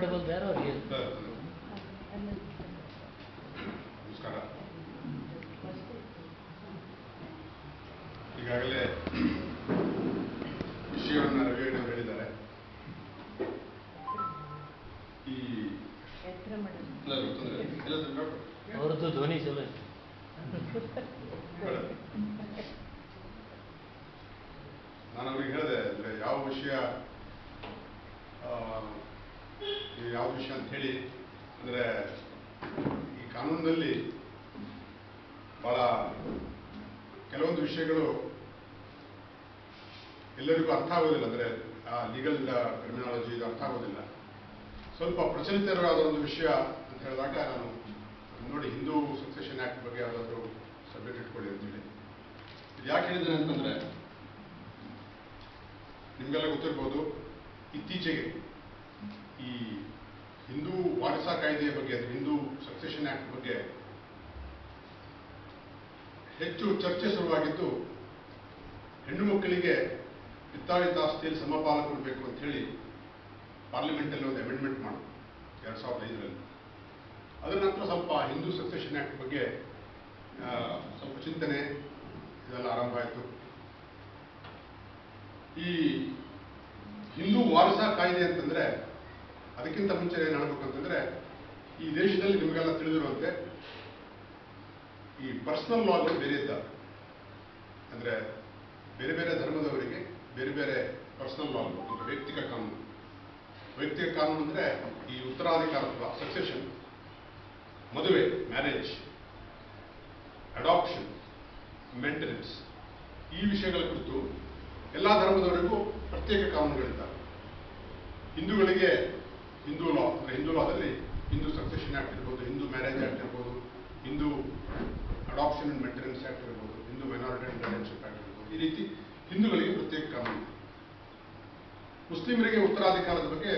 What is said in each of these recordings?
comfortable there or ಯಾವ ವಿಷಯ ಅಂತ ಹೇಳಿ, ಅಂದ್ರೆ ಈ ಕಾನೂನಿನಲ್ಲಿ ಬಹಳ ಕೆಲವೊಂದು ವಿಷಯಗಳು ಎಲ್ಲರಿಗೂ ಅರ್ಥ ಆಗೋದಿಲ್ಲ. ಅಂದ್ರೆ ಆ ಲೀಗಲ್ ಕ್ರಿಮಿನಾಲಜಿ ಇದು ಅರ್ಥ ಆಗೋದಿಲ್ಲ. ಸ್ವಲ್ಪ ಪ್ರಚಲಿತವಾದ ಒಂದು ವಿಷಯ ಅಂತ ಹೇಳಿದಾಗ ನಾನು ನೋಡಿ ಹಿಂದೂ ಸಕ್ಸೆಷನ್ ಆಕ್ಟ್ ಬಗ್ಗೆ ಯಾವುದಾದ್ರು ಸಬ್ಜೆಕ್ಟ್ ಇಟ್ಕೊಳ್ಳಿ ಅಂತೇಳಿ ಇದು ಯಾಕೆ ಹೇಳಿದ್ದೇನೆ ಅಂತಂದ್ರೆ, ನಿಮಗೆಲ್ಲ ಗೊತ್ತಿರ್ಬೋದು, ಇತ್ತೀಚೆಗೆ ಈ ಹಿಂದೂ ವಾರಸಾ ಕಾಯ್ದೆಯ ಬಗ್ಗೆ, ಹಿಂದೂ ಸಕ್ಸೆಷನ್ ಆಕ್ಟ್ ಬಗ್ಗೆ ಹೆಚ್ಚು ಚರ್ಚೆ ಶುರುವಾಗಿದ್ದು, ಹೆಣ್ಣು ಮಕ್ಕಳಿಗೆ ಹಿತ್ತಾಳಿತ ಆಸ್ತಿಯಲ್ಲಿ ಸಮಪಾಲ ಕೊಡಬೇಕು ಅಂತ ಹೇಳಿ ಪಾರ್ಲಿಮೆಂಟಲ್ಲಿ ಒಂದು ಅಮೆಂಡ್ಮೆಂಟ್ ಮಾಡು ಎರಡು ಸಾವಿರದ ಐದರಲ್ಲಿ. ಅದರ ನಂತರ ಸ್ವಲ್ಪ ಹಿಂದೂ ಸಕ್ಸೆಷನ್ ಆಕ್ಟ್ ಬಗ್ಗೆ ಸ್ವಲ್ಪ ಚಿಂತನೆ ಇದೆಲ್ಲ ಆರಂಭ ಆಯಿತು. ಈ ಹಿಂದೂ ವಾರಸಾ ಕಾಯ್ದೆ ಅಂತಂದ್ರೆ ಅದಕ್ಕಿಂತ ಮುಂಚೆ ಏನು ಹೇಳ್ಬೇಕಂತಂದ್ರೆ ಈ ದೇಶದಲ್ಲಿ ನಿಮಗೆಲ್ಲ ತಿಳಿದಿರುವಂತೆ, ಈ ಪರ್ಸನಲ್ ಲಾಗಳು ಬೇರೆ ಇದ್ದ. ಅಂದ್ರೆ ಬೇರೆ ಬೇರೆ ಧರ್ಮದವರಿಗೆ ಬೇರೆ ಬೇರೆ ಪರ್ಸನಲ್ ಲಾಗಳು ಅಂದ್ರೆ ವೈಯಕ್ತಿಕ ಕಾನೂನು. ವೈಯಕ್ತಿಕ ಕಾನೂನು ಅಂದ್ರೆ ಈ ಉತ್ತರಾಧಿಕಾರತ್ವ ಸಕ್ಸೆಷನ್ ಮದುವೆ ಮ್ಯಾರೇಜ್ ಅಡಾಪ್ಷನ್ ಮೇಂಟೆನೆನ್ಸ್ ಈ ವಿಷಯಗಳ ಕುರಿತು ಎಲ್ಲ ಧರ್ಮದವರಿಗೂ ಪ್ರತ್ಯೇಕ ಕಾನೂನುಗಳಿದ್ದಾವೆ. ಹಿಂದೂಗಳಿಗೆ ಹಿಂದೂ ಲಾ ಅಂದರೆ ಹಿಂದೂ ಲಾದಲ್ಲಿ ಹಿಂದೂ ಸಕ್ಸೆಷನ್ ಆ್ಯಕ್ಟ್ ಇರ್ಬೋದು, ಹಿಂದೂ ಮ್ಯಾರೇಜ್ ಆ್ಯಕ್ಟ್ ಇರ್ಬೋದು, Hindu adoption and maintenance act ಇರ್ಬೋದು, Hindu minority and guardianship act ಇರ್ಬೋದು, ಈ ರೀತಿ ಹಿಂದೂಗಳಿಗೆ ಪ್ರತ್ಯೇಕ ಕಾನೂನು. ಮುಸ್ಲಿಮರಿಗೆ ಉತ್ತರಾಧಿಕಾರದ ಬಗ್ಗೆ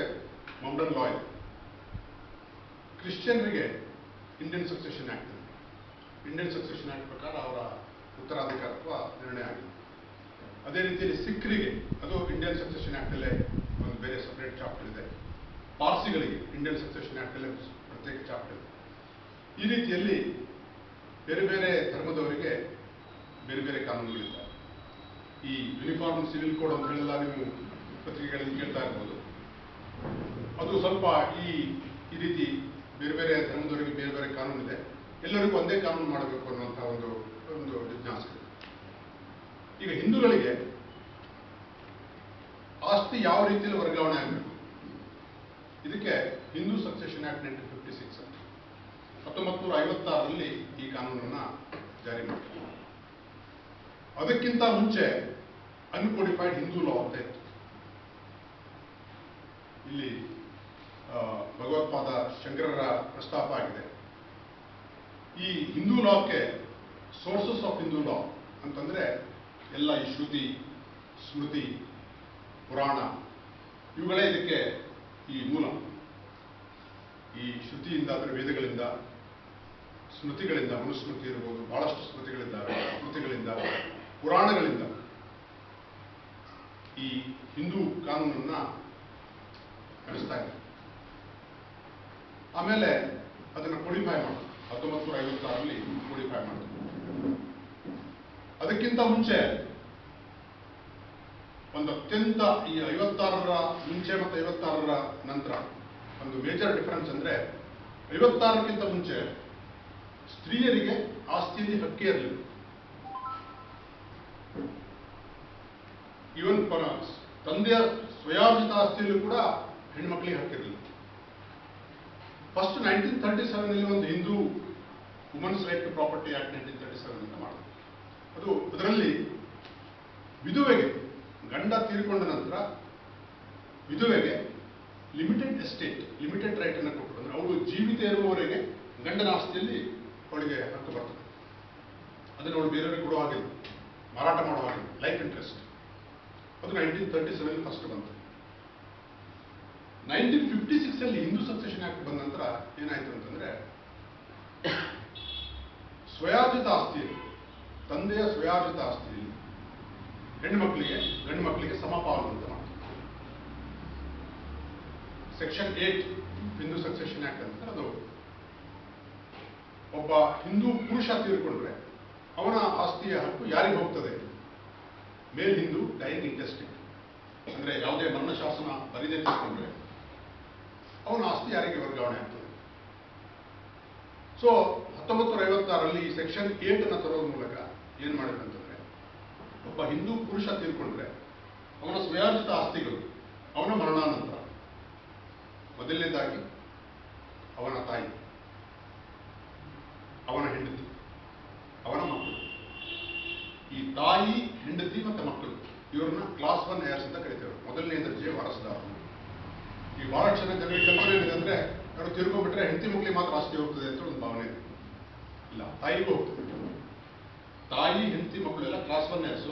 ಮೌಂಡನ್ ಲಾ ಇದೆ. ಕ್ರಿಶ್ಚಿಯನ್ರಿಗೆ ಇಂಡಿಯನ್ ಸಕ್ಸೆಷನ್ ಆ್ಯಕ್ಟ್ ಇದೆ. ಇಂಡಿಯನ್ ಸಕ್ಸೆಷನ್ ಆಕ್ಟ್ ಪ್ರಕಾರ ಅವರ ಉತ್ತರಾಧಿಕಾರತ್ವ ನಿರ್ಣಯ ಆಗಿದೆ. ಅದೇ ರೀತಿಯಲ್ಲಿ ಸಿಖ್ರಿಗೆ, ಅದು ಇಂಡಿಯನ್ ಸಕ್ಸೆಷನ್ ಆ್ಯಕ್ಟಲ್ಲೇ ಒಂದು ಪಾರ್ಸಿಗಳಿಗೆ ಇಂಡಿಯನ್ ಸಕ್ಸೆಷನ್ ಆಕ್ಟ್ ಪ್ರತ್ಯೇಕ ಚಾಪ್ಟರ್ ಈ ರೀತಿಯಲ್ಲಿ ಬೇರೆ ಬೇರೆ ಧರ್ಮದವರಿಗೆ ಬೇರೆ ಬೇರೆ ಕಾನೂನುಗಳಿದ್ದಾವೆ. ಈ ಯೂನಿಫಾರ್ಮ್ ಸಿವಿಲ್ ಕೋಡ್ ಅಂತ ಹೇಳೆಲ್ಲ, ನೀವು ಪತ್ರಿಕೆಗಳಲ್ಲಿ ಕೇಳ್ತಾ ಇರ್ಬೋದು. ಅದು ಸ್ವಲ್ಪ ಈ ಈ ರೀತಿ ಬೇರೆ ಬೇರೆ ಧರ್ಮದವರಿಗೆ ಬೇರೆ ಬೇರೆ ಕಾನೂನು ಇದೆ ಎಲ್ಲರಿಗೂ ಒಂದೇ ಕಾನೂನು ಮಾಡಬೇಕು ಅನ್ನುವಂಥ ಒಂದು ಒಂದು ಜಿಜ್ಞಾಸೆ. ಈಗ ಹಿಂದೂಗಳಿಗೆ ಆಸ್ತಿ ಯಾವ ರೀತಿಯಲ್ಲಿ ವರ್ಗಾವಣೆ ಆಗಬೇಕು? ಇದಕ್ಕೆ Hindu succession act nineteen fifty six ಹತ್ತೊಂಬತ್ತು ನೂರ ಐವತ್ತಾರರಲ್ಲಿ ಈ ಕಾನೂನನ್ನ ಜಾರಿ ಮಾಡಿದ್ರು. ಅದಕ್ಕಿಂತ ಮುಂಚೆ ಅನ್ಕೋಡಿಫೈಡ್ ಹಿಂದೂ ಲಾ ಅಂತ ಇತ್ತು. ಇಲ್ಲಿ ಭಗವತ್ಪಾದ ಶಂಕರರ ಪ್ರಸ್ತಾಪ ಆಗಿದೆ. ಈ ಹಿಂದೂ ಲಾಕ್ಕೆ ಸೋರ್ಸಸ್ ಆಫ್ ಹಿಂದೂ ಲಾ ಅಂತಂದ್ರೆ ಎಲ್ಲ ಈ ಶ್ರುತಿ, ಸ್ಮೃತಿ, ಪುರಾಣ, ಇವುಗಳೇ ಇದಕ್ಕೆ ಈ ಮೂಲ, ಈ ಶ್ರುತಿಯಿಂದ ಅಂದರೆ ವೇದಗಳಿಂದ, ಸ್ಮೃತಿಗಳಿಂದ, ಮನುಸ್ಮೃತಿ ಇರ್ಬೋದು, ಬಹಳಷ್ಟು ಸ್ಮೃತಿಗಳಿದ್ದಾವೆ ಸ್ಮೃತಿಗಳಿಂದ, ಪುರಾಣಗಳಿಂದ ಈ ಹಿಂದೂ ಕಾನೂನನ್ನ ನಡೆಸ್ತಾ ಇದೆ ಆಮೇಲೆ ಅದನ್ನು ಕೋಡಿಫೈ ಮಾಡೋದು ಹತ್ತೊಂಬತ್ತು ನೂರ ಐವತ್ತಾರರಲ್ಲಿ ಕೋಡಿಫೈ ಮಾಡೋದು ಅದಕ್ಕಿಂತ ಮುಂಚೆ ಒಂದು ಅತ್ಯಂತ ಈ ಐವತ್ತಾರರ ಮುಂಚೆ ಮತ್ತು ಐವತ್ತಾರರ ನಂತರ. ಒಂದು ಮೇಜರ್ ಡಿಫರೆನ್ಸ್ ಅಂದ್ರೆ ಐವತ್ತಾರಕ್ಕಿಂತ ಮುಂಚೆ ಸ್ತ್ರೀಯರಿಗೆ ಆಸ್ತಿಯಲ್ಲಿ ಹಕ್ಕೇ ಇರಲಿಲ್ಲ. ಇವನ್ ತಂದೆಯ ಸ್ವಯಾರ್ಜಿತ ಆಸ್ತಿಯಲ್ಲೂ ಕೂಡ ಹೆಣ್ಮಕ್ಳಿಗೆ ಹಕ್ಕಿರಲಿಲ್ಲ ಫಸ್ಟ್ ನೈನ್ಟೀನ್ ತರ್ಟಿ ಸೆವೆನಲ್ಲಿ ಒಂದು Hindu women's right to property act nineteen thirty seven ಅಂತ ಮಾಡಿದ್ರು. ಅದು ಅದರಲ್ಲಿ ವಿಧವೆಗೆ ಗಂಡ ತೀರಿಕೊಂಡ ನಂತರ ವಿಧುವೆಗೆ ಲಿಮಿಟೆಡ್ ಎಸ್ಟೇಟ್ ಲಿಮಿಟೆಡ್ ರೈಟ್ ಅನ್ನು ಕೊಟ್ಟರು ಅಂದ್ರೆ ಅವಳು ಜೀವಿತ ಇರುವವರೆಗೆ ಗಂಡನ ಆಸ್ತಿಯಲ್ಲಿ ಅವಳಿಗೆ ಹಕ್ಕು ಬರ್ತದೆ. ಅದನ್ನು ಅವಳು ಬೇರೆಯವರಿಗೆ ಕೊಡುವ ಹಾಗಿಲ್ಲ ಮಾರಾಟ ಮಾಡುವ ಹಾಗಿಲ್ಲ ಲೈಫ್ ಇಂಟ್ರೆಸ್ಟ್ ಅದು ನೈನ್ಟೀನ್ ತರ್ಟಿ ಸೆವೆನ್ ಫಸ್ಟ್ ಬಂತು. ನೈನ್ಟೀನ್ ಫಿಫ್ಟಿ ಸಿಕ್ಸ್ ಅಲ್ಲಿ ಹಿಂದೂ ಸಕ್ಸೆಷನ್ ಆಕ್ಟ್ ಬಂದ ನಂತರ ಏನಾಯ್ತು ಅಂತಂದ್ರೆ, ಸ್ವಯಾರ್ಜಿತ ಆಸ್ತಿಯಲ್ಲಿ, ತಂದೆಯ ಸ್ವಯಾರ್ಜಿತ ಆಸ್ತಿಯಲ್ಲಿ ಹೆಣ್ಣು ಮಕ್ಕಳಿಗೆ, ಗಂಡು ಮಕ್ಕಳಿಗೆ ಸಮಪಾಲು ಅಂತ section eight Hindu succession act ಅಂತ ಅದು. ಒಬ್ಬ ಹಿಂದೂ ಪುರುಷ ತೀರ್ಕೊಂಡ್ರೆ, ಅವನ ಆಸ್ತಿಯ ಹಕ್ಕು ಯಾರಿಗೆ ಹೋಗ್ತದೆ? ಮೇಲ್ ಹಿಂದೂ ಡೈಯಿಂಗ್ ಇಂಟೆಸ್ಟಿಂಗ್ ಅಂದ್ರೆ ಯಾವುದೇ ಮರಣ ಶಾಸನ ಬರಿದೇ ತೀರ್ಕೊಂಡ್ರೆ, ಅವನ ಆಸ್ತಿ ಯಾರಿಗೆ ವರ್ಗಾವಣೆ ಆಗ್ತದೆ? ಸೊ ಹತ್ತೊಂಬತ್ತು ನೂರ ಐವತ್ತಾರಲ್ಲಿ ಸೆಕ್ಷನ್ ಅನ್ನ ತರೋದ್ರ ಮೂಲಕ ಏನ್ ಮಾಡಿದ್ರು ಅಂತಂದ್ರೆ ಒಬ್ಬ ಹಿಂದೂ ಪುರುಷ ತೀರ್ಕೊಂಡ್ರೆ, ಅವನ ಸ್ವಯಾರ್ಜಿತ ಆಸ್ತಿಗಳು, ಅವನ ಮರಣಾನಂತರ. ಮೊದಲನೇದಾಗಿ, ಅವನ ತಾಯಿ, ಅವನ ಹೆಂಡತಿ, ಅವನ ಮಕ್ಕಳು. ಈ ತಾಯಿ, ಹೆಂಡತಿ ಮತ್ತು ಮಕ್ಕಳು, ಇವರನ್ನ ಕ್ಲಾಸ್ ಒನ್ ಏರ್ಸ್ ಅಂತ ಕರಿತೇವೆ. ಮೊದಲನೇ ದರ್ಜೆ ವಾರಸದಾರರು ಈ ಬಹಳಷ್ಟು ಜನ ಜನರಿಗೆ ಕಲ್ಪನೆ ಏನಿದೆ ಅಂದ್ರೆ, ಅವರು ತಿರುಗೋಬಿಟ್ರೆ ಹೆಂಡತಿ ಮಕ್ಕಳಿಗೆ ಮಾತ್ರ ಆಸ್ತಿ ಹೋಗ್ತದೆ ಅಂತ ಒಂದು ಭಾವನೆ ಇದೆ. ಇಲ್ಲ, ತಾಯಿಗೂ ಹೋಗ್ತದೆ. ತಾಯಿ, ಹೆಂಡತಿ, ಮಕ್ಕಳೆಲ್ಲ ಕ್ಲಾಸ್ ಒನ್ ಎಸ್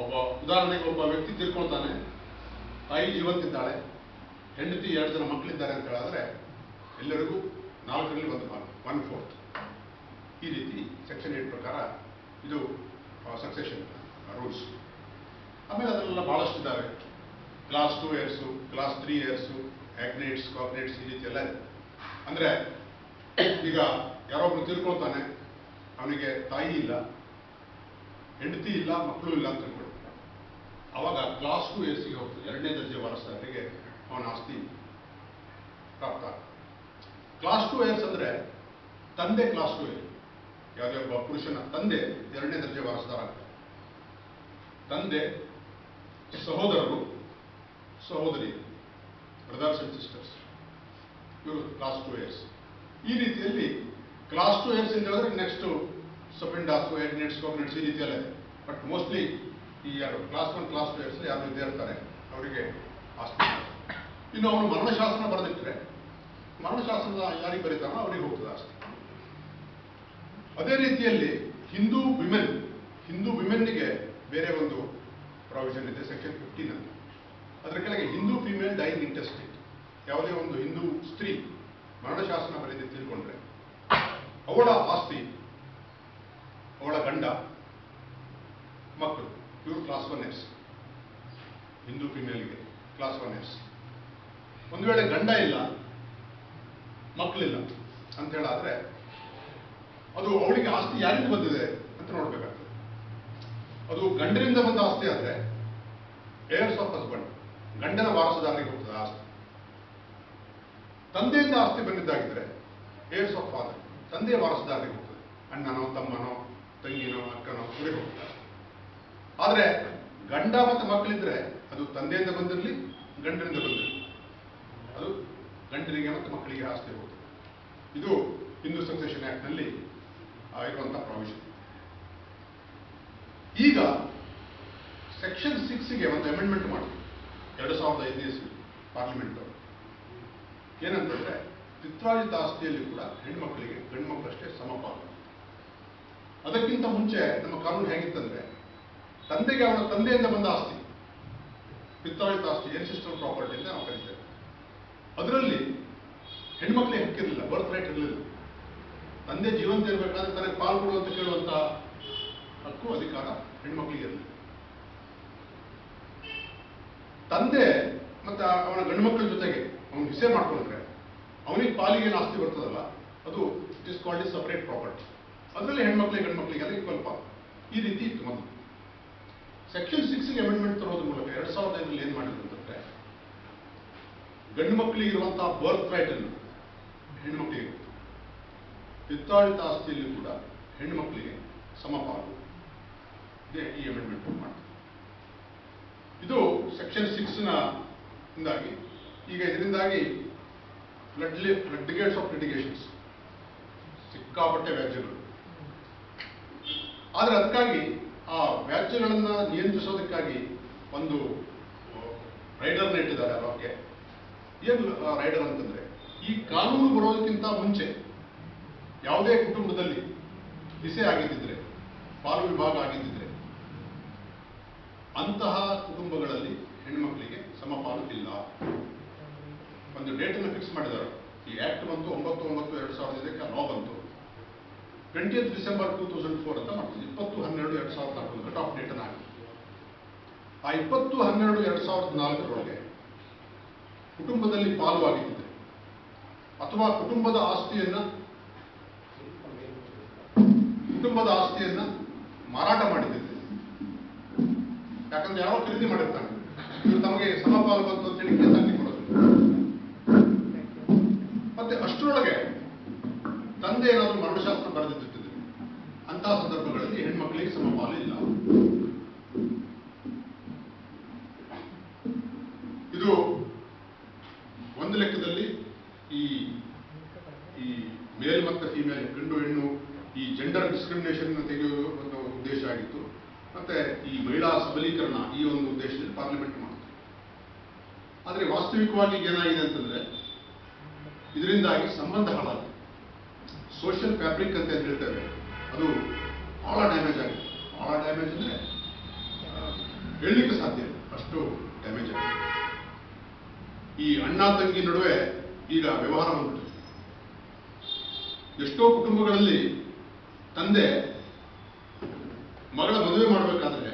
ಒಬ್ಬ, ಉದಾಹರಣೆಗೆ ಒಬ್ಬ ವ್ಯಕ್ತಿ ತಿಳ್ಕೊಳ್ತಾನೆ ತಾಯಿ ಇವತ್ತಿದ್ದಾಳೆ ಹೆಂಡತಿ ಎರಡು ಜನ ಮಕ್ಕಳಿದ್ದಾರೆ ಅಂತ ಹೇಳಿದ್ರೆ ಎಲ್ಲರಿಗೂ ನಾಲ್ಕರಲ್ಲಿ ಒಂದು ಮಾರ್ಕ್ ಒನ್ ಫೋರ್ತ್ ಈ ರೀತಿ ಸೆಕ್ಷನ್ ಏಟ್ ಪ್ರಕಾರ ಇದು ಸಕ್ಸೆಷನ್ ರೂಲ್ಸ್ ಆಮೇಲೆ ಅದರಲ್ಲೆಲ್ಲ ಭಾಳಷ್ಟು ಇದ್ದಾವೆ class two heirs class three heirs agnates cognates ಈ ರೀತಿ ಎಲ್ಲ ಇದೆ. ಅಂದರೆ ಈಗ ಯಾರೊಬ್ರು ತಿಳ್ಕೊಳ್ತಾನೆ ಅವನಿಗೆ ತಾಯಿ ಇಲ್ಲ, ಹೆಂಡತಿ ಇಲ್ಲ, ಮಕ್ಕಳು ಇಲ್ಲ ಅಂತ ಹೇಳ್ಬಿಟ್ಟು ಅವಾಗ ಕ್ಲಾಸ್ ಟು ಇಯರ್ಸ್ಗೆ ಹೋಗ್ತದೆ. ಎರಡನೇ ದರ್ಜೆ ವಾರಸದಾರರಿಗೆ ಅವನ ಆಸ್ತಿ ಪ್ರಾಪ್ತ ಕ್ಲಾಸ್ ಟು ಎಸ್ ಅಂದ್ರೆ ತಂದೆ ಕ್ಲಾಸ್ ಟು ಇಯರ್ ಯಾವುದೇ ಒಬ್ಬ ಪುರುಷನ ತಂದೆ ಎರಡನೇ ದರ್ಜೆ ವಾರಸದಾರ ತಂದೆ ಸಹೋದರರು, ಸಹೋದರಿ ಬ್ರದರ್ಸ್ ಅಂಡ್ ಸಿಸ್ಟರ್ಸ್ ಇವರು ಕ್ಲಾಸ್ ಟು ಎಸ್ ಈ ರೀತಿಯಲ್ಲಿ ಕ್ಲಾಸ್ ಟು ಏರ್ಸ್ ಅಂತ ಹೇಳಿದ್ರೆ ನೆಕ್ಸ್ಟ್ ಸಪಿಂಡಾಸು ಎಡ್ನೆಟ್ಸ್ ಕೋಗ್ನೆಟ್ಸ್ ಈ ರೀತಿಯಲ್ಲ ಇದೆ. ಬಟ್ ಮೋಸ್ಟ್ಲಿ ಈ ಯಾರು class one class two heirs ಯಾರು ಇದ್ದೇ ಇರ್ತಾರೆ, ಅವರಿಗೆ ಆಸ್ತಿ ಇನ್ನು ಅವನು ಮರಣಶಾಸನ ಬರೆದಿಟ್ಟರೆ ಮರಣಶಾಸನದ ಯಾರಿಗೆ ಬರೀತಾನೋ ಅವರಿಗೆ ಹೋಗ್ತದೆ ಆಸ್ತಿ ಅದೇ ರೀತಿಯಲ್ಲಿ ಹಿಂದೂ ವಿಮೆನ್ ಹಿಂದೂ ವಿಮೆನ್ನಿಗೆ ಬೇರೆ ಒಂದು ಪ್ರಾವಿಷನ್ ಇದೆ ಸೆಕ್ಷನ್ ಫಿಫ್ಟೀನ್ ಅಂತ ಅದರ ಕೆಳಗೆ ಹಿಂದೂ ಫಿಮೇಲ್ ಡೈನ್ ಇಂಟರ್ಸ್ಟೇಟ್ ಯಾವುದೇ ಒಂದು ಹಿಂದೂ ಸ್ತ್ರೀ ಮರಣಶಾಸನ ಬರೆದು ತಿಳ್ಕೊಂಡ್ರೆ ಅವಳ ಆಸ್ತಿ, ಅವಳ ಗಂಡ, ಮಕ್ಕಳು ಇವರು ಕ್ಲಾಸ್ ಒನ್ ಎಸ್ ಹಿಂದೂ ಫಿಮೇಲ್ಗೆ ಕ್ಲಾಸ್ ಒನ್ ಎಸ್ ಒಂದು ವೇಳೆ ಗಂಡ ಇಲ್ಲ, ಮಕ್ಕಳಿಲ್ಲ ಅಂತ ಹೇಳಾದ್ರೆ ಅದು ಅವಳಿಗೆ ಆಸ್ತಿ ಯಾರಿಂದ ಬಂದಿದೆ ಅಂತ ನೋಡ್ಬೇಕಾಗ್ತದೆ. ಅದು ಗಂಡರಿಂದ ಬಂದ ಆಸ್ತಿ ಆದ್ರೆ ಏರ್ಸ್ ಆಫ್ ಹಸ್ಬೆಂಡ್ ಗಂಡನ ವಾರಸದಾರರಿಗೆ ಹೋಗ್ತದೆ ಆಸ್ತಿ. ತಂದೆಯಿಂದ ಆಸ್ತಿ ಬಂದಿದ್ದಾಗಿದ್ರೆ ಏರ್ಸ್ ಆಫ್ ಫಾದರ್ ತಂದೆಯ ವಾರಸುದಾರರಿಗೆ ಹೋಗ್ತದೆ ಅಣ್ಣನೋ, ತಮ್ಮನೋ, ತಂಗಿನೋ, ಅಕ್ಕನೋ ಇವರಿಗೆ ಹೋಗ್ತಾರೆ. ಆದರೆ ಗಂಡ ಮತ್ತು ಮಕ್ಕಳಿದ್ರೆ ಅದು ತಂದೆಯಿಂದ ಬಂದಿರಲಿ ಗಂಡರಿಂದ ಬಂದಿರಲಿ. ಅದು ಗಂಡನಿಗೆ ಮತ್ತು ಮಕ್ಕಳಿಗೆ ಆಸ್ತಿ ಹೋಗ್ತದೆ ಇದು ಹಿಂದೂ ಸಕ್ಸೆಷನ್ ಆ್ಯಕ್ಟ್ನಲ್ಲಿ ಇರುವಂಥ ಪ್ರಾವಿಷನ್. ಈಗ ಸೆಕ್ಷನ್ ಸಿಕ್ಸ್ಗೆ ಒಂದು ಅಮೆಂಡ್ಮೆಂಟ್ ಮಾಡಿದ್ರು. ಎರಡು ಸಾವಿರದ ಐದನೇ ಇಸ್ವಿ ಪಾರ್ಲಿಮೆಂಟ್ ಏನಂತಂದ್ರೆ ಪಿತ್ರಾರ್ಜಿತ ಆಸ್ತಿಯಲ್ಲಿ ಕೂಡ ಹೆಣ್ಮಕ್ಕಳಿಗೆ ಗಂಡ್ಮಕ್ಕಳಷ್ಟೇ ಸಮಪಾಲು. ಅದಕ್ಕಿಂತ ಮುಂಚೆ ನಮ್ಮ ಕಾನೂನು ಹೇಗಿತ್ತಂದ್ರೆ, ತಂದೆಗೆ ಅವನ ತಂದೆಯಿಂದ ಬಂದ ಆಸ್ತಿ ಪಿತ್ರಾರ್ಜಿತ ಆಸ್ತಿ ಎನ್ಸಿಸ್ಟರ್ ಪ್ರಾಪರ್ಟಿ ಅಂತ ನಾವು ಕರಿತೇವೆ. ಅದರಲ್ಲಿ ಹೆಣ್ಮಕ್ಳಿಗೆ ಹಕ್ಕಿರಲಿಲ್ಲ ಬರ್ತ್ ರೈಟ್ ಇರಲಿಲ್ಲ. ತಂದೆ ಜೀವಂತ ಇರಬೇಕಾದ್ರೆ ತನಗೆ ಪಾಲು ಅಂತ ಕೇಳುವಂತ ಹಕ್ಕು, ಅಧಿಕಾರ ಹೆಣ್ಮಕ್ಳಿಗೆ ಇರಲಿಲ್ಲ. ತಂದೆ ಮತ್ತೆ ಅವನ ಗಂಡು ಮಕ್ಕಳ ಜೊತೆಗೆ ಅವನು ಹಿಸೆ ಮಾಡ್ಕೊಂಡ್ರೆ ಅವನಿಗೆ ಪಾಲಿಗೆ ಏನು ಆಸ್ತಿ ಬರ್ತದಲ್ಲ, ಅದು it is called is separate property ಅದರಲ್ಲಿ ಹೆಣ್ಮಕ್ಳಿಗೆ ಗಂಡ್ಮಕ್ಳಿಗೆ ಅದಕ್ಕೆ ಈಕ್ವಲ್ ಪಾಲ್. ಈ ರೀತಿ ಇತ್ತು ಮೊದಲು. ಸೆಕ್ಷನ್ ಸಿಕ್ಸ್ಗೆ ಅಮೆಂಡ್ಮೆಂಟ್ ತರೋದ್ರ ಮೂಲಕ ಎರಡ್ ಸಾವಿರದ ಐದರಲ್ಲಿ ಏನು ಮಾಡಿದ್ರು ಅಂತಂದ್ರೆ ಗಂಡು ಮಕ್ಕಳಿಗೆ ಇರುವಂತಹ ಬರ್ತ್ ರೈಟ್ ಅನ್ನು ಹೆಣ್ಮಕ್ಳಿಗೆ ಪಿತ್ತಾಳಿತ ಆಸ್ತಿಯಲ್ಲಿ ಕೂಡ ಹೆಣ್ಮಕ್ಳಿಗೆ ಸಮಪಾಲು ಇದೇ ಈ ಅಮೆಂಡ್ಮೆಂಟ್ ಮಾಡ್ತಾರೆ ಇದು ಸೆಕ್ಷನ್ ಸಿಕ್ಸ್ನ ಇಂದಾಗಿ ಈಗ ಇದರಿಂದಾಗಿ ಗೇಟ್ಸ್ ಆಫ್ ಲಿಟಿಗೇಷನ್ಸ್ ಸಿಕ್ಕಾಪಟ್ಟೆ ವ್ಯಾಜ್ಯಗಳು. ಆದರೆ ಅದಕ್ಕಾಗಿ ಆ ವ್ಯಾಜ್ಯಗಳನ್ನು ನಿಯಂತ್ರಿಸೋದಕ್ಕಾಗಿ ಒಂದು ರೈಡರ್ನ ಇಟ್ಟಿದ್ದಾರೆ ಅವ್ರಿಗೆ ಏನು ರೈಡರ್ ಅಂತಂದ್ರೆ, ಈ ಕಾನೂನು ಬರೋದಕ್ಕಿಂತ ಮುಂಚೆ ಯಾವುದೇ ಕುಟುಂಬದಲ್ಲಿ ದಿಸೆ ಆಗಿದ್ದಿದ್ರೆ, ಪಾಲು ವಿಭಾಗ ಆಗಿದ್ದಿದ್ರೆ, ಅಂತಹ ಕುಟುಂಬಗಳಲ್ಲಿ ಹೆಣ್ಮಕ್ಳಿಗೆ ಸಮಪಾಲು ಇಲ್ಲ. ಒಂದು ಡೇಟನ್ನು ಫಿಕ್ಸ್ ಮಾಡಿದ್ದಾರೆ ಈ ಆಕ್ಟ್ ಬಂತು ಒಂಬತ್ತು ಒಂಬತ್ತು ಎರಡು ಸಾವಿರದ ಇದಕ್ಕೆ ಲಾ ಬಂತು. Twentieth December two thousand four ಅಂತ ಮಾಡ್ತೀವಿ ಇಪ್ಪತ್ತು ಹನ್ನೆರಡು ಎರಡು ಸಾವಿರದ ನಾಲ್ಕು ಕಟ್ ಆಫ್ ಡೇಟನ್ನು ಆಗಿ ಆ ಇಪ್ಪತ್ತು ಹನ್ನೆರಡು ಎರಡು ಸಾವಿರದ ನಾಲ್ಕರೊಳಗೆ ಕುಟುಂಬದಲ್ಲಿ ಪಾಲು ಆಗಿದ್ದಿದ್ರೆ ಅಥವಾ ಕುಟುಂಬದ ಆಸ್ತಿಯನ್ನು ಕುಟುಂಬದ ಆಸ್ತಿಯನ್ನ ಮಾರಾಟ ಮಾಡಿದ್ದಿದೆ ಯಾಕಂದ್ರೆ ಯಾರೋ ಖರೀದಿ ಮಾಡಿರ್ತಾನೆ. ಇದು ತಮಗೆ ಸಮಪಾಲು ಬಂತು ಅಂತ ಹೇಳಿ ಕೇಸ್ ಹಾಕಿ ಕೊಡೋದು ಮತ್ತೆ ಅಷ್ಟರೊಳಗೆ ತಂದೆ ಏನಾದರೂ ಮರಣಶಾಸ್ತ್ರ ಬರೆದಿಟ್ಟಿದ್ರೆ ಅಂತಹ ಸಂದರ್ಭಗಳಲ್ಲಿ ಹೆಣ್ಮಕ್ಳಿಗೆ ಇಲ್ಲ. ಇದು ಒಂದು ಲೆಕ್ಕದಲ್ಲಿ ಈ ಈ ಮೇಲ್ ಮತ್ತು ಫೀಮೇಲ್ ಗಂಡು ಹೆಣ್ಣು ಈ ಜೆಂಡರ್ ಡಿಸ್ಕ್ರಿಮಿನೇಷನ್ ತೆಗೆಯುವ ಒಂದು ಉದ್ದೇಶ ಆಗಿತ್ತು. ಮತ್ತೆ ಈ ಮಹಿಳಾ ಸಬಲೀಕರಣ ಈ ಒಂದು ಉದ್ದೇಶದಲ್ಲಿ ಪಾರ್ಲಿಮೆಂಟ್ ಮಾಡಿತು ಆದರೆ ವಾಸ್ತವಿಕವಾಗಿ ಏನಾಗಿದೆ ಅಂತಂದ್ರೆ ಇದರಿಂದಾಗಿ ಸಂಬಂಧ ಹಾಳಾಗುತ್ತೆ ಸೋಷಿಯಲ್ ಫ್ಯಾಬ್ರಿಕ್ ಅಂತ ಏನು ಹೇಳ್ತೇವೆ ಅದು ಭಾಳ ಡ್ಯಾಮೇಜ್ ಆಗಿದೆ. ಭಾಳ ಡ್ಯಾಮೇಜ್ ಅಂದರೆ ಹೇಳಲಿಕ್ಕೆ ಸಾಧ್ಯ ಅಷ್ಟು ಡ್ಯಾಮೇಜ್ ಆಗಿದೆ. ಈ ಅಣ್ಣ ತಂಗಿ ನಡುವೆ ಈಗ ವ್ಯವಹಾರ ಬಂದ್ಬಿಟ್ಟಿದೆ ಎಷ್ಟೋ ಕುಟುಂಬಗಳಲ್ಲಿ ತಂದೆ ಮಗಳ ಮದುವೆ ಮಾಡಬೇಕಾದ್ರೆ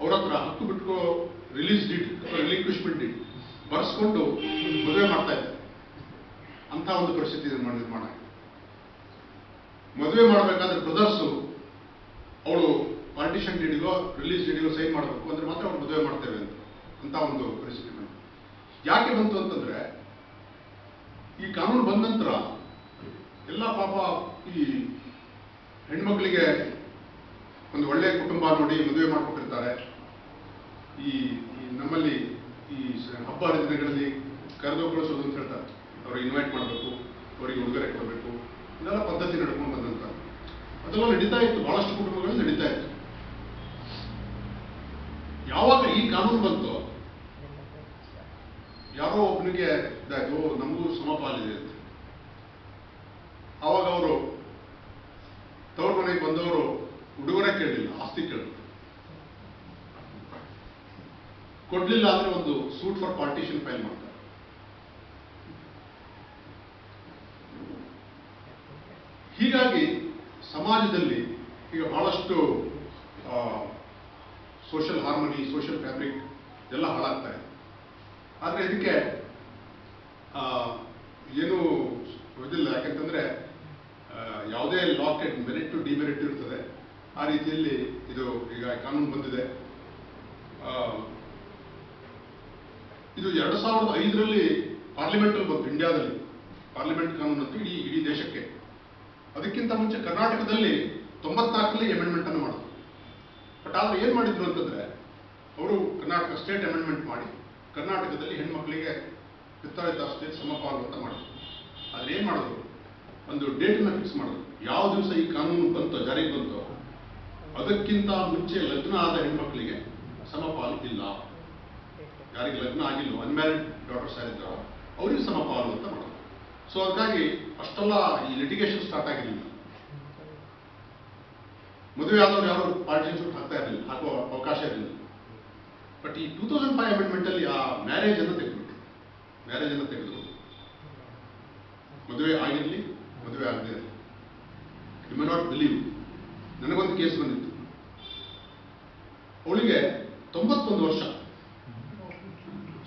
ಅವ್ರ ಹತ್ರ ಹಕ್ಕು ಬಿಟ್ಕೋ ರಿಲೀಸ್ ಡೀಟ್ ಅಥವಾ ರಿಲಿಕ್ವಿಶ್ಮೆಂಟ್ ಡೀಟ್ ಬರೆಸ್ಕೊಂಡು ಮದುವೆ ಮಾಡ್ತಾ ಇದ್ದಾರೆ ಅಂತ ಒಂದು ಪರಿಸ್ಥಿತಿ ನಿರ್ಮಾಣ ಮದುವೆ ಮಾಡಬೇಕಾದ್ರೆ ಬ್ರದರ್ಸು ಅವಳು ಪಾರ್ಟಿಷನ್ ಡೀಡಿಗೋ ರಿಲೀಸ್ ಡೀಡಿಗೋ ಸೈನ್ ಮಾಡಬೇಕು ಅಂದ್ರೆ ಮಾತ್ರ ಅವ್ರು ಮದುವೆ ಮಾಡ್ತೇವೆ ಅಂತ ಅಂತ ಒಂದು ಪರಿಸ್ಥಿತಿ ಯಾಕೆ ಬಂತು ಅಂತಂದ್ರೆ, ಈ ಕಾನೂನು ಬಂದ ನಂತರ ಎಲ್ಲ ಪಾಪ ಈ ಹೆಣ್ಮಕ್ಳಿಗೆ ಒಂದು ಒಳ್ಳೆ ಕುಟುಂಬ ನೋಡಿ ಮದುವೆ ಮಾಡಿಕೊಟ್ಟಿರ್ತಾರೆ. ಈ ನಮ್ಮಲ್ಲಿ ಈ ಹಬ್ಬ ಹರಿದಿನಗಳಲ್ಲಿ ಕರೆದು ಕಳಿಸೋದು ಅಂತ ಹೇಳ್ತಾರೆ. ಅವ್ರಿಗೆ ಇನ್ವೈಟ್ ಮಾಡಬೇಕು ಅವರಿಗೆ ಉಡುಗೊರೆ ಕೊಡಬೇಕು ಇದೆಲ್ಲ ಪದ್ಧತಿ ನಡ್ಕೊಂಡು ಬಂದಂತ ಅದೆಲ್ಲ ನಡೀತಾ ಇತ್ತು ಬಹಳಷ್ಟು ಕುಟುಂಬಗಳು ನಡೀತಾ ಇತ್ತು. ಯಾವಾಗ ಈ ಕಾನೂನು ಬಂತು ಯಾರೋ ಒಬ್ಬನಿಗೆ ಇದಾಯ್ತು "ಓ, ನಮಗೂ ಸಮಪಾಲಿದೆ ಅಂತ. ಆವಾಗ ಅವರು ತವ್ರ ಮನೆಗೆ ಬಂದವರು ಉಡುಗೊರೆ ಕೇಳಲಿಲ್ಲ ಆಸ್ತಿ ಕೇಳಿದ್ರು. ಕೊಡ್ಲಿಲ್ಲ ಅಂದ್ರೆ ಒಂದು ಸೂಟ್ ಫಾರ್ ಪಾರ್ಟಿಷನ್ ಫೈಲ್ ಮಾಡ್ತಾರೆ. ಹೀಗಾಗಿ ಸಮಾಜದಲ್ಲಿ ಈಗ ಬಹಳಷ್ಟು ಸೋಷಿಯಲ್ ಹಾರ್ಮನಿ ಸೋಷಿಯಲ್ ಫ್ಯಾಬ್ರಿಕ್ ಎಲ್ಲ ಹಾಳಾಗ್ತಾ ಇದೆ. ಆದರೆ ಇದಕ್ಕೆ ಏನು ಇದಿಲ್ಲ. ಯಾಕಂತಂದ್ರೆ ಯಾವುದೇ ಲಾಕೆಟ್ ಮೆರಿಟ್ ಟು ಡಿಮೆರಿಟ್ ಇರ್ತದೆ. ಆ ರೀತಿಯಲ್ಲಿ ಇದು ಈಗ ಕಾನೂನು ಬಂದಿದೆ. ಇದು ಎರಡು ಸಾವಿರದ ಐದರಲ್ಲಿ ಪಾರ್ಲಿಮೆಂಟಲ್ಲಿ ಬಂತು ಇಂಡಿಯಾದಲ್ಲಿ ಪಾರ್ಲಿಮೆಂಟ್ ಕಾನೂನು ಅಂತ ಇಡೀ ಇಡೀ ದೇಶಕ್ಕೆ. ಅದಕ್ಕಿಂತ ಮುಂಚೆ ಕರ್ನಾಟಕದಲ್ಲಿ ತೊಂಬತ್ನಾಲ್ಕರಲ್ಲಿ ಅಮೆಂಡ್ಮೆಂಟ್ ಅನ್ನು ಮಾಡಿದ್ರು. ಬಟ್ ಆದ್ರೆ ಏನ್ ಮಾಡಿದ್ರು ಅಂತಂದ್ರೆ, ಅವರು ಕರ್ನಾಟಕ ಸ್ಟೇಟ್ ಅಮೆಂಡ್ಮೆಂಟ್ ಮಾಡಿ, ಕರ್ನಾಟಕದಲ್ಲಿ ಹೆಣ್ಮಕ್ಳಿಗೆ ಪಿತ್ತಳಿತ ಆಸ್ತಿಯಲ್ಲಿ ಸಮಪಾಲು ಅಂತ ಮಾಡಿದ್ರು. ಆದ್ರೆ ಏನ್ ಮಾಡಿದ್ರು? ಒಂದು ಡೇಟನ್ನ ಫಿಕ್ಸ್ ಮಾಡಿದ್ರು. ಯಾವ ದಿವಸ ಈ ಕಾನೂನು ಬಂತೋ, ಜಾರಿಗೆ ಬಂತೋ, ಅದಕ್ಕಿಂತ ಮುಂಚೆ ಲಗ್ನ ಆದ ಹೆಣ್ಮಕ್ಳಿಗೆ ಸಮಪಾಲು ಇಲ್ಲ. ಯಾರಿಗೆ ಲಗ್ನ ಆಗಿಲ್ಲ ಅನ್ಮ್ಯಾರಿಡ್ ಡಾಟರ್ಸ್ ಯಾರಿದ್ದಾರೋ, ಅವರಿಗೆ ಸಮಪಾಲು ಅಂತ ಮಾಡೋದು ಸೊ ಹಾಗಾಗಿ ಅಷ್ಟೆಲ್ಲ ಈ ಲಿಟಿಗೇಷನ್ ಸ್ಟಾರ್ಟ್ ಆಗಿರಲಿಲ್ಲ. ಮದುವೆ ಆದವ್ರು ಯಾರು ಪಾರ್ಟಿ ಶೂಟ್ ಹಾಕ್ತಾ ಇರಲಿಲ್ಲ, ಹಾಕುವ ಅವಕಾಶ ಇರಲಿಲ್ಲ. ಬಟ್ ಈ ಟೂ ತೌಸಂಡ್ ಫೈವ್ ಅಮೆಂಡ್ಮೆಂಟ್ ಅಲ್ಲಿ ಆ ಮ್ಯಾರೇಜ್ ಅನ್ನು ತೆಗೆದುಬಿಟ್ರು. ಮ್ಯಾರೇಜ್ ಅನ್ನು ತೆಗೆದು. ಮದುವೆ ಆಗಿರಲಿ, ಮದುವೆ ಆಗದೆ ಇರಲಿ. ಯು ನಾಟ್ ಬಿಲೀವ್ ನನಗೊಂದು ಕೇಸ್ ಬಂದಿತ್ತು. ಅವಳಿಗೆ ತೊಂಬತ್ತೊಂದು ವರ್ಷ.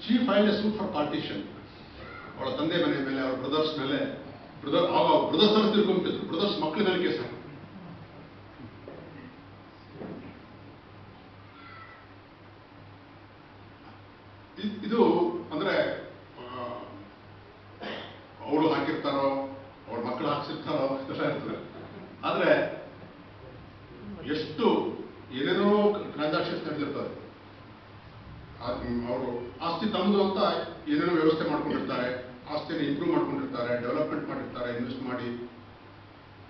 She file a suit for partition ಅವಳ ತಂದೆ ಮನೆ ಮೇಲೆ, ಅವಳ ಬ್ರದರ್ಸ್ ಮೇಲೆ ಬ್ರದರ್ ಆಗ ಬ್ರದರ್ಸ್ ಅಂತ ತಿಳ್ಕೊಂಡ್ಬಿಟ್ಟಿದ್ರು ಬ್ರದರ್ಸ್ ಮಕ್ಕಳ ಮೇಲೆ ಕೇಸ್ ಹಾಕಿದ್ರು. ಇ- ಇದು ಅಂದ್ರೆ ಅವಳು ಹಾಕಿರ್ತಾರೋ ಅವಳ ಮಕ್ಕಳು ಹಾಕ್ಸಿರ್ತಾರೋ ಇದೆಲ್ಲ ಇರ್ತದೆ ಆದ್ರೆ ಎಷ್ಟು ಏನೇನೋ ಟ್ರಾನ್ಸಾಕ್ಷನ್ಸ್ ನಡೆದಿರ್ತದೆ ಅವರು ಆಸ್ತಿ ತಮ್ಮದು ಅಂತ ಏನೇನೋ ವ್ಯವಸ್ಥೆ ಮಾಡ್ಕೊಂಡಿರ್ತಾರೆ ಆಸ್ತಿನ ಇಂಪ್ರೂವ್ ಮಾಡ್ಕೊಂಡಿರ್ತಾರೆ ಡೆವಲಪ್ಮೆಂಟ್ ಮಾಡಿರ್ತಾರೆ ಇನ್ವೆಸ್ಟ್ ಮಾಡಿ.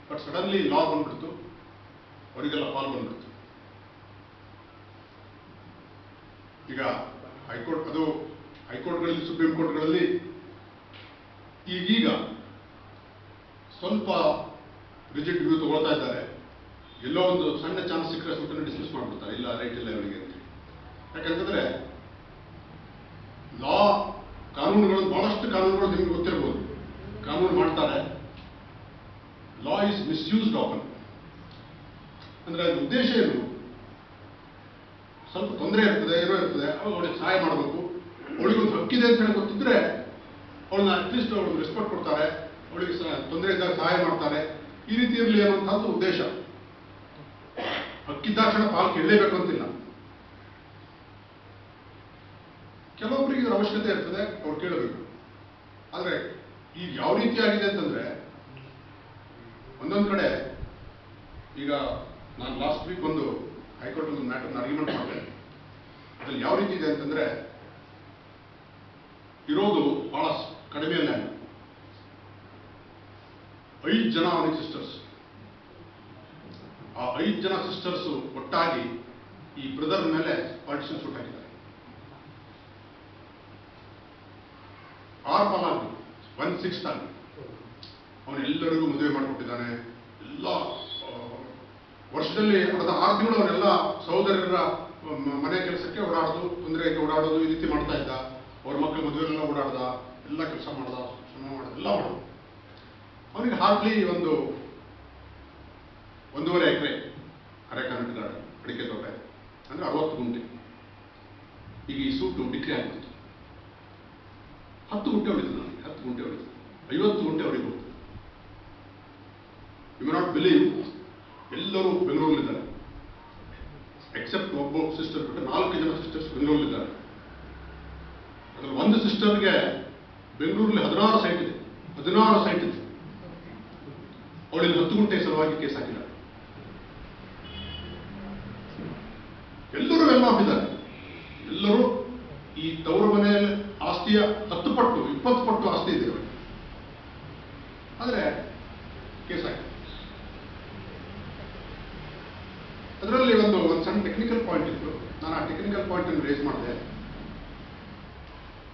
ಬಟ್ ಸಡನ್ಲಿ ಲಾ ಬಂದ್ಬಿಡ್ತು. ಅವರಿಗೆಲ್ಲ ಫಾಲ್ ಬಂದ್ಬಿಡ್ತು. ಈಗ ಹೈಕೋರ್ಟ್, ಅದು ಹೈಕೋರ್ಟ್ಗಳಲ್ಲಿ, ಸುಪ್ರೀಂ ಕೋರ್ಟ್ಗಳಲ್ಲಿ ಈಗೀಗ ಸ್ವಲ್ಪ ರಿಜಿಟ್ ವ್ಯೂ ತಗೊಳ್ತಾ ಇದ್ದಾರೆ. ಎಲ್ಲೋ ಒಂದು ಸಣ್ಣ ಚಾನ್ಸ್ ಸಿಕ್ಕರೆ ಸ್ವಲ್ಪ ಡಿಸ್ಮಿಸ್ ಮಾಡ್ಬಿಡ್ತಾರೆ. ಇಲ್ಲ ರೈಟ್ ಇಲ್ಲ ಇವರಿಗೆ ಅಂತ ಯಾಕಂತಂದ್ರೆ ಲಾ ಕಾನೂನುಗಳು, ಬಹಳಷ್ಟು ಕಾನೂನುಗಳು ನಿಮ್ಗೆ ಗೊತ್ತಿರಬಹುದು ಕಾನೂನು ಮಾಡ್ತಾರೆ. ಲಾ ಇಸ್ ಮಿಸ್ಯೂಸ್ಡ್ ಆಫನ್ ಅಂದ್ರೆ ಅದ್ರ ಉದ್ದೇಶ ಏನು? ಸ್ವಲ್ಪ ತೊಂದರೆ ಇರ್ತದೆ, ಏನೋ ಇರ್ತದೆ ಅವಳಿಗೆ ಸಹಾಯ ಮಾಡಬೇಕು. ಅವಳಿಗೊಂದು ಹಕ್ಕಿದೆ ಅಂತ ಹೇಳಿ ಗೊತ್ತಿದ್ರೆ, ಅವಳನ್ನ ಅಟ್ಲೀಸ್ಟ್ ಅವಳಿಗೆ ರೆಸ್ಪೆಕ್ಟ್ ಕೊಡ್ತಾರೆ. ಅವಳಿಗೆ ತೊಂದರೆ ಇದ್ದಾಗ ಸಹಾಯ ಮಾಡ್ತಾರೆ. ಈ ರೀತಿ ಇರಲಿ ಅನ್ನುವಂಥದ್ದು ಉದ್ದೇಶ. ಹಕ್ಕಿದ್ದಾಕ್ಷಣ ಪಾಲು ಕೇಳಲೇಬೇಕು ಅಂತಿಲ್ಲ. ಕೆಲವೊಬ್ಬರಿಗೆ ಇದರ ಅವಶ್ಯಕತೆ ಇರ್ತದೆ ಅವ್ರು ಕೇಳಬೇಕು. ಆದರೆ ಈಗ ಯಾವ ರೀತಿ ಆಗಿದೆ ಅಂತಂದ್ರೆ, ಒಂದೊಂದು ಕಡೆ ಈಗ ನಾನು ಲಾಸ್ಟ್ ವೀಕ್ ಒಂದು ಹೈಕೋರ್ಟ್ ಒಂದು ಮ್ಯಾಟರ್ನ ಆರ್ಗ್ಯುಮೆಂಟ್ ಮಾಡಿದೆ. ಅದ್ರಲ್ಲಿ ಯಾವ ರೀತಿ ಇದೆ ಅಂತಂದ್ರೆ, ಇರೋದು ಬಹಳ ಕಡಿಮೆ ಲ್ಯಾಂಡ್ ಐದು ಜನ ಅವನಿಗೆ ಸಿಸ್ಟರ್ಸ್ ಆ ಐದು ಜನ ಸಿಸ್ಟರ್ಸ್ ಒಟ್ಟಾಗಿ ಈ ಬ್ರದರ್ ಮೇಲೆ ಪಾರ್ಟಿಷನ್ ಸೂಟ್ ಆರು ಆಗಿ ಒನ್ ಆಗಿ. ಅವನೆಲ್ಲರಿಗೂ ಮದುವೆ ಮಾಡಿಕೊಟ್ಟಿದ್ದಾನೆ. ಎಲ್ಲ ವರ್ಷದಲ್ಲಿ ಅರ್ಧ, ಆರು ತಿಂಗಳು ಅವರೆಲ್ಲ ಸಹೋದರರ ಮನೆ ಕೆಲಸಕ್ಕೆ ಓಡಾಡೋದು, ತೊಂದರೆಗೆ ಓಡಾಡೋದು ಈ ರೀತಿ ಮಾಡ್ತಾ ಇದ್ದ. ಅವ್ರ ಮಕ್ಕಳ ಮದುವೆಲ್ಲ ಓಡಾಡ್ದ. ಎಲ್ಲ ಕೆಲಸ ಮಾಡ್ದ ಶ್ರಮ ಮಾಡ್ದ, ಎಲ್ಲ ಮಾಡೋದು. ಅವನಿಗೆ ಹಾರ್ಡ್ಲಿ ಒಂದು ಒಂದೂವರೆ ಎಕರೆ ಅರೆ ಕರ್ನಾಟಕ ಅಡಿಕೆ ತೋಟ ಅಂದರೆ ಅಂದ್ರೆ ಅರವತ್ತು ಗುಂಟೆ. ಈಗ ಈ ಸೂಟು ಡಿಕ್ರಿ ಆಗ್ಬಿಡ್ತು. ಹತ್ತು ಗುಂಟೆ ಹೊಡಿತು ನನಗೆ ಹತ್ತು ಗುಂಟೆ ಹೊಡಿತು ಐವತ್ತು ಗುಂಟೆ ಹೋಗ್ತದೆ ಯು ನಾಟ್ ಬಿಲೀವ್ ಎಲ್ಲರೂ ಬೆಂಗಳೂರಲ್ಲಿದ್ದಾರೆ. ಎಕ್ಸೆಪ್ಟ್ ಒಬ್ಬ ಸಿಸ್ಟರ್ ಬಿಟ್ಟು ನಾಲ್ಕು ಜನ ಸಿಸ್ಟರ್ಸ್ ಬೆಂಗಳೂರಲ್ಲಿದ್ದಾರೆ. ಅದ್ರಲ್ಲಿ ಒಂದು ಸಿಸ್ಟರ್ಗೆ ಬೆಂಗಳೂರಲ್ಲಿ ಹದಿನಾರು ಸೈಟ್ ಇದೆ. ಹದಿನಾರು ಸೈಟ್ ಇದೆ. ಅವಳಿಗೆ ಹತ್ತು ಗುಂಟೆ ಸಲುವಾಗಿ ಕೇಸ್ ಹಾಕಿಲ್ಲ ಎಲ್ಲರೂ ವೆಲ್ ಆಫ್ ಎಲ್ಲರೂ ಈ ತವರು ಮನೆಯಲ್ಲಿ ಆಸ್ತಿಯ ಹತ್ತು ಪಟ್ಟು ಇಪ್ಪತ್ತು ಪಟ್ಟು ಆಸ್ತಿ ಇದೆ ಅವರಿಗೆ ಆದರೆ ಕೇಸ್ ಹಾಕಿ ಅದರಲ್ಲಿ ಒಂದು ಒಂದು ಸಣ್ಣ ಟೆಕ್ನಿಕಲ್ ಪಾಯಿಂಟ್ ಇತ್ತು. ನಾನು ಆ ಟೆಕ್ನಿಕಲ್ ಪಾಯಿಂಟ್ ಅನ್ನು ರೇಸ್ ಮಾಡಿದೆ.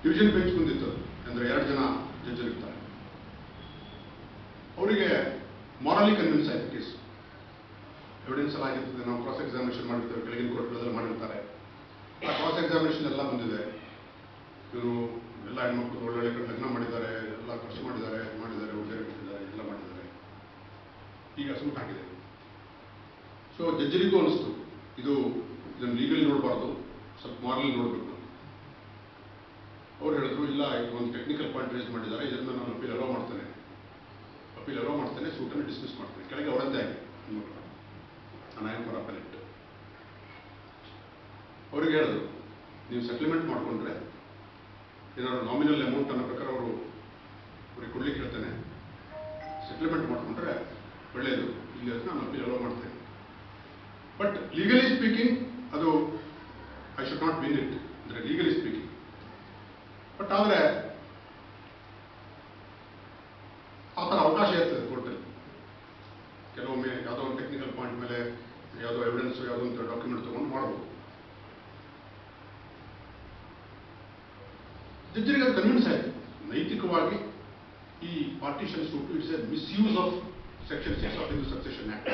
ಡಿವಿಷನ್ ಬೆಂಚ್ ಬಂದಿತ್ತು ಅಂದ್ರೆ ಎರಡು ಜನ ಜಡ್ಜರ್ ಇರ್ತಾರೆ. ಅವರಿಗೆ ಮಾರಲಿ ಕನ್ವಿನ್ಸ್ ಆಯ್ತು ಕೇಸ್ ಎವಿಡೆನ್ಸ್ ಎಲ್ಲ ಆಗಿರ್ತದೆ. ನಾವು ಕ್ರಾಸ್ ಎಕ್ಸಾಮಿನೇಷನ್ ಮಾಡಿರ್ತಾರೆ ಕೆಳಗಿನ ಕೋರ್ಟ್ಗಳಲ್ಲಿ ಮಾಡಿರ್ತಾರೆ. ಆ ಕ್ರಾಸ್ ಎಕ್ಸಾಮಿನೇಷನ್ ಎಲ್ಲ ಬಂದಿದೆ. ಇವರು ಎಲ್ಲ ಹೆಣ್ಮಕ್ಳು ಒಳ್ಳೊಳ್ಳೆ ಕಡೆ ಲಗ್ನ ಮಾಡಿದ್ದಾರೆ. ಎಲ್ಲ ಖರ್ಚು ಮಾಡಿದ್ದಾರೆ ಮಾಡಿದ್ದಾರೆ ಕೊಟ್ಟಿದ್ದಾರೆ ಎಲ್ಲ ಮಾಡಿದ್ದಾರೆ. ಈಗ ಹಾಕಿದೆ ಸೊ ಜಡ್ಜರಿಗೂ ಅನಿಸ್ತು. ಇದು ಇದನ್ನು ಲೀಗಲಿ ನೋಡಬಾರ್ದು. ಸ್ವಲ್ಪ ಮಾರಲಿ ನೋಡಬೇಕು. ಅವ್ರು ಹೇಳಿದ್ರು, ಇಲ್ಲ, ಇದು ಒಂದು ಟೆಕ್ನಿಕಲ್ ಪಾಯಿಂಟ್ ರೇಸ್ ಮಾಡಿದ್ದಾರೆ. ಇದನ್ನು ನಾನು ಅಪೀಲ್ ಅಲೋ ಮಾಡ್ತೇನೆ. ಅಪೀಲ್ ಅಲೋ ಮಾಡ್ತೇನೆ ಸೂಟನ್ನು ಡಿಸ್ಮಿಸ್ ಮಾಡ್ತೇನೆ. ಕೆಳಗೆ ಅವರದ್ದೇ ಆಗಿ ಫಾರ್ ಅಪಲೆಂಟ್ ಅವ್ರಿಗೆ ಹೇಳಿದ್ರು, ನೀವು ಸೆಟ್ಲ್ಮೆಂಟ್ ಮಾಡಿಕೊಂಡ್ರೆ, ಏನಾದ್ರು ನಾಮಿನಲ್ ಅಮೌಂಟ್ ಅನ್ನೋ ಪ್ರಕಾರ ಅವರು ಅವ್ರಿಗೆ ಕೊಡ್ಲಿಕ್ಕೆ ಹೇಳ್ತೇನೆ. ಸೆಟ್ಲ್ಮೆಂಟ್ ಮಾಡಿಕೊಂಡ್ರೆ ಒಳ್ಳೆಯದು ಇಲ್ಲಿ ನಾನು ಅಪೀಲ್ ಅಲೋ ಮಾಡ್ತೇನೆ. ಬಟ್ ಲೀಗಲಿ ಸ್ಪೀಕಿಂಗ್ ಅದು I should not win it ಅಂದರೆ ಲೀಗಲಿ ಸ್ಪೀಕಿಂಗ್ ಬಟ್ ಆದರೆ ಆ ಥರ ಅವಕಾಶ ಇರ್ತದೆ ಕೋರ್ಟಲ್ಲಿ ಕೆಲವೊಮ್ಮೆ ಯಾವುದೋ ಒಂದು ಟೆಕ್ನಿಕಲ್ ಪಾಯಿಂಟ್ ಮೇಲೆ ಯಾವುದೋ ಎವಿಡೆನ್ಸ್ ಯಾವುದೋ ಒಂದು ಡಾಕ್ಯುಮೆಂಟ್ ತಗೊಂಡು ಮಾಡ್ಬೋದು. ಜಡ್ಜರಿಗೆ ಅದು ಕನ್ವಿನ್ಸ್ ಆಯಿತು. ನೈತಿಕವಾಗಿ ಈ partition suit it's a misuse of section six of succession act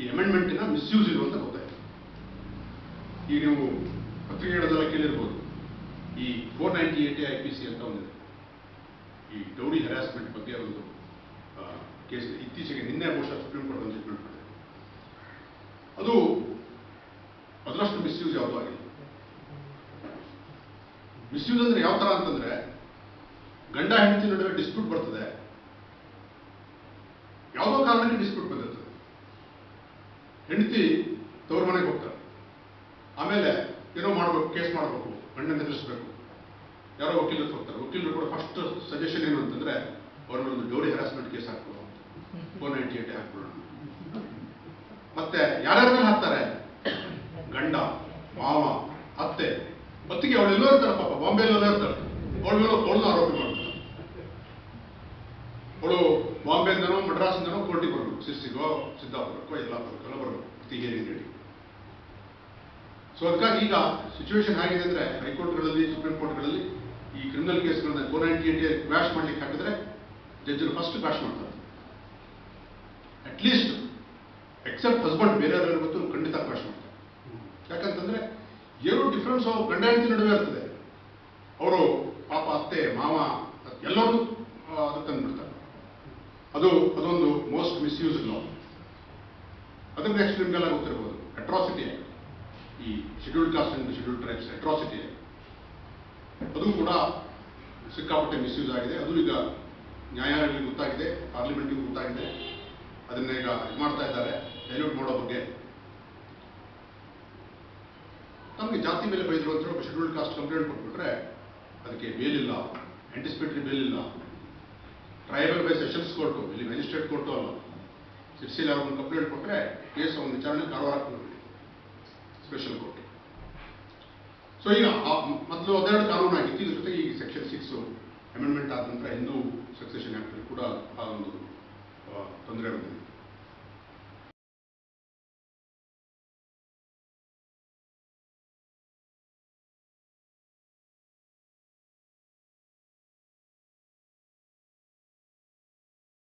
ಈ ಅಮೆಂಡ್ಮೆಂಟಿನ ಮಿಸ್ಯೂಸ್ ಇದು ಅಂತ ಗೊತ್ತಾಯ್ತು ಈಗ ನೀವು ಪತ್ರಿಕೆಗಳದೆಲ್ಲ ಕೇಳಿರ್ಬೋದು. ಈ four ninety eight I P C ಅಂತ ಒಂದಿದೆ. ಈ ಗೌರಿ ಹರಾಸ್ಮೆಂಟ್ ಬಗ್ಗೆ ಒಂದು ಕೇಸ್ ಇತ್ತೀಚೆಗೆ ನಿನ್ನೆ ಬಹುಶಃ ಸುಪ್ರೀಂ ಕೋರ್ಟ್ ಒಂದು ಜಡ್ಜ್ಮೆಂಟ್ ಮಾಡಿದೆ. ಅದು ಅದರಷ್ಟು ಮಿಸ್ಯೂಸ್ ಯಾವುದೂ ಆಗಿಲ್ಲ. ಮಿಸ್ಯೂಸ್ ಅಂದ್ರೆ ಯಾವ ಥರ ಅಂತಂದ್ರೆ, ಗಂಡ ಹೆಂಡತಿ ನಡುವೆ ಡಿಸ್ಪ್ಯೂಟ್ ಬರ್ತದೆ. ಯಾವುದೋ ಕಾರಣಕ್ಕೆ ಡಿಸ್ಪ್ಯೂಟ್ ಬಂದಿರ್ತದೆ ಹೆಂಡತಿ ತವ್ರ ಮನೆಗೆ ಹೋಗ್ತಾರೆ. ಆಮೇಲೆ ಏನೋ ಮಾಡಬೇಕು, ಕೇಸ್ ಮಾಡಬೇಕು ಗಂಡನ ಎದುರಿಸಬೇಕು. ಯಾರೋ ವಕೀಲರು ಹೋಗ್ತಾರೆ. ವಕೀಲರು ಕೂಡ ಫಸ್ಟ್ ಸಜೆಷನ್ ಏನು ಅಂತಂದ್ರೆ ಜೋಡಿ ಒಂದು ಡೋರಿ ಹರಾಸ್ಮೆಂಟ್ ಕೇಸ್ ಹಾಕ್ಬೋದು ಫೋರ್ ನೈಂಟಿ ಏಟ್ ಹಾಕ್ಬಿಡೋಣ ಮತ್ತೆ ಯಾರ್ಯಾರ ಹಾಕ್ತಾರೆ? ಗಂಡ, ಮಾವ, ಅತ್ತೆ. ಅತ್ತಿಗೆ ಅವಳೆಲ್ಲೋ ಇರ್ತಾರೆ ಪಾಪ, ಬಾಂಬೆಯಲ್ಲೆಲ್ಲ ಇರ್ತಾರೆ. ಅವಳ ಮೇಲೆ ಅವಳನ್ನ ಆರೋಪ ಮಾಡ್ತಾರೆ ಅವಳು ಬಾಂಬೆಯಿಂದನೋ ಮಡ್ರಾಸಿಂದನೋ ಕೋರ್ಟಿಗೆ ಬರಬೇಕು ಸಿರ್ಸಿಗೋ, ಸಿದ್ದಾಪುರಕ್ಕೋ ಎಲ್ಲ ಬರಬೇಕು ಪ್ರತಿ ಹಿಯರಿಂಗ್ ಹೇಳಿ ಸೊ ಅದಕ್ಕಾಗಿ ಈಗ ಸಿಚುವೇಶನ್ ಹೇಗಿದೆ ಅಂದ್ರೆ ಹೈಕೋರ್ಟ್ಗಳಲ್ಲಿ, ಸುಪ್ರೀಂ ಕೋರ್ಟ್ಗಳಲ್ಲಿ ಈ ಕ್ರಿಮಿನಲ್ ಕೇಸ್ಗಳನ್ನ ಫೋರ್ ನೈಂಟಿ ಏಟ್ ಬ್ಯಾಶ್ ಮಾಡ್ಲಿಕ್ಕೆ ಹಾಕಿದ್ರೆ ಜಡ್ಜರು ಫಸ್ಟ್ ಬ್ಯಾಶ್ ಮಾಡ್ತಾರೆ. ಅಟ್ಲೀಸ್ಟ್ ಎಕ್ಸೆಪ್ಟ್ ಹಸ್ಬೆಂಡ್ ಬೇರೆಯವ್ರ ಗೊತ್ತು ಖಂಡಿತ ಬ್ಯಾಶ್ ಮಾಡ್ತಾರೆ. ಯಾಕಂತಂದ್ರೆ ಏನೋ ಡಿಫ್ರೆನ್ಸ್ ಗಂಡ ಹೆಂಡತಿ ನಡುವೆ ಇರ್ತದೆ ಅವರು ಪಾಪ, ಅತ್ತೆ, ಮಾವ, ಎಲ್ಲರೂ ಅದಕ್ಕೆ ತಂದ್ಬಿಡ್ತಾರೆ. ಅದು, ಅದೊಂದು ಮೋಸ್ಟ್ ಮಿಸ್ಯೂಸ್ ಲಾ ಅದ್ರ ನೆಕ್ಸ್ಟ್ ನಿಮಗೆಲ್ಲ ಗೊತ್ತಿರ್ಬೋದು. ಅಟ್ರಾಸಿಟಿ ಈ scheduled caste and scheduled tribes atrocity ಅದು ಕೂಡ ಸಿಕ್ಕಾಪಟ್ಟೆ ಮಿಸ್ಯೂಸ್ ಆಗಿದೆ. ಅದು ಈಗ ನ್ಯಾಯಾಲಯಗಳಿಗೆ ಗೊತ್ತಾಗಿದೆ ಪಾರ್ಲಿಮೆಂಟಿಗೂ ಗೊತ್ತಾಗಿದೆ. ಅದನ್ನ ಈಗ ಇದು ಮಾಡ್ತಾ ಇದ್ದಾರೆ. ಡೈಲ್ಯೂಟ್ ಮಾಡೋ ಬಗ್ಗೆ. ನಮಗೆ ಜಾತಿ ಮೇಲೆ ಬೈದರು ಅಂತ ಶೆಡ್ಯೂಲ್ಡ್ ಕಾಸ್ಟ್ ಕಂಪ್ಲೇಂಟ್ ಕೊಟ್ಬಿಟ್ರೆ ಅದಕ್ಕೆ ಬೇಲಿಲ್ಲ ಇಲ್ಲ. ಬೇಲಿಲ್ಲ ಟ್ರೈಬಲ್ ಬೈ ಸೆಷನ್ಸ್ ಕೋರ್ಟು ಇಲ್ಲಿ ಮ್ಯಾಜಿಸ್ಟ್ರೇಟ್ ಕೋರ್ಟು ಅಲ್ಲ. ಸಿರ್ಸಿಲಿ ಅವ್ರನ್ನ ಕಂಪ್ಲೇಂಟ್ ಕೊಟ್ಟರೆ ಕೇಸ್ ಒಂದು ವಿಚಾರಣೆ ಕಾರವಾರ ಸ್ಪೆಷಲ್ ಕೋರ್ಟ್ ಸೊ ಈಗ ಮೊದಲು ಅದೆರಡು ಕಾನೂನು ಆಗಿತ್ತು. ಇದ್ರ ಜೊತೆಗೆ ಈಗ ಸೆಕ್ಷನ್ ಸಿಕ್ಸ್ ಅಮೆಂಡ್ಮೆಂಟ್ ಆದ ನಂತರ ಹಿಂದೂ ಸಕ್ಸೆಷನ್ ಆ್ಯಕ್ಟಲ್ಲಿ ಕೂಡ ಆ ಒಂದು ತೊಂದರೆ ಬಂದಿದೆ.